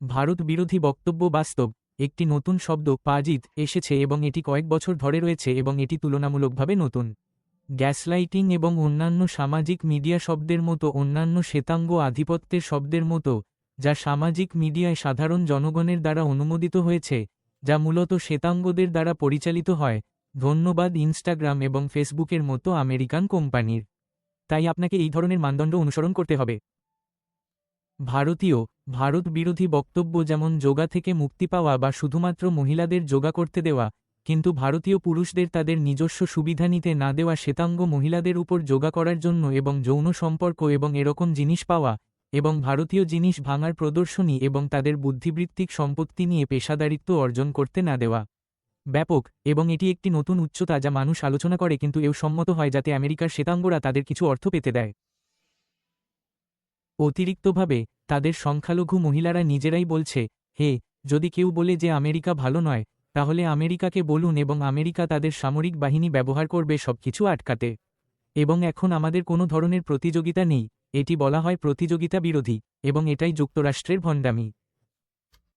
ভারত বিরোধী বক্তব্য বাস্তব, একটি নতুন শব্দ পাজিত এসেছে এবং এটি কয়েক বছর ধরে রয়েছে এবং এটি তুলনামূলকভাবে নতুন। গ্যাসলাইটিং এবং অন্যান্য সামাজিক মিডিয়া শব্দের মতো অন্যান্য শ্বেতাঙ্গ আধিপত্যের শব্দের মতো, যা সামাজিক মিডিয়ায় সাধারণ জনগণের দ্বারা অনুমোদিত হয়েছে, যা মূলত শ্বেতাঙ্গদের দ্বারা পরিচালিত হয়, ধন্যবাদ ইনস্টাগ্রাম এবং ফেসবুকের মতো আমেরিকান কোম্পানির। তাই আপনাকে এই ধরনের মানদণ্ড অনুসরণ করতে হবে। ভারতীয় ভারত বিরোধী বক্তব্য যেমন যোগা থেকে মুক্তি পাওয়া বা শুধুমাত্র মহিলাদের যোগা করতে দেওয়া, কিন্তু ভারতীয় পুরুষদের তাদের নিজস্ব সুবিধা নিতে না দেওয়া শ্বেতাঙ্গ মহিলাদের উপর যোগা করার জন্য এবং যৌন সম্পর্ক এবং এরকম জিনিস পাওয়া, এবং ভারতীয় জিনিস ভাঙার প্রদর্শনী এবং তাদের বুদ্ধিবৃত্তিক সম্পত্তি নিয়ে পেশাদারিত্ব অর্জন করতে না দেওয়া। ব্যাপক, এবং এটি একটি নতুন উচ্চতা যা মানুষ আলোচনা করে কিন্তু এও সম্মত হয় যাতে আমেরিকার শ্বেতাঙ্গরা তাদের কিছু অর্থ পেতে দেয়। অতিরিক্তভাবে, তাদের সংখ্যালঘু মহিলারা নিজেরাই বলছে, হে, যদি কেউ বলে যে আমেরিকা ভালো নয়, তাহলে আমেরিকাকে বলুন এবং আমেরিকা তাদের সামরিক বাহিনী ব্যবহার করবে সবকিছু আটকাতে। এবং এখন আমাদের কোনো ধরনের প্রতিযোগিতা নেই, এটি বলা হয় প্রতিযোগিতা বিরোধী এবং এটাই যুক্তরাষ্ট্রের ভণ্ডামি।